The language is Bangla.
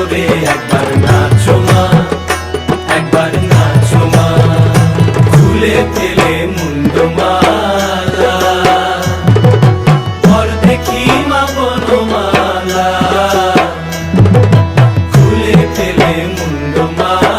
তবে একবার নাচো মা, একবার নাচো মা। খুলে ফেলে মুন্ড মালা পর দেখি মা বনমালা। খুলে ফেলে মুন্ড মালা।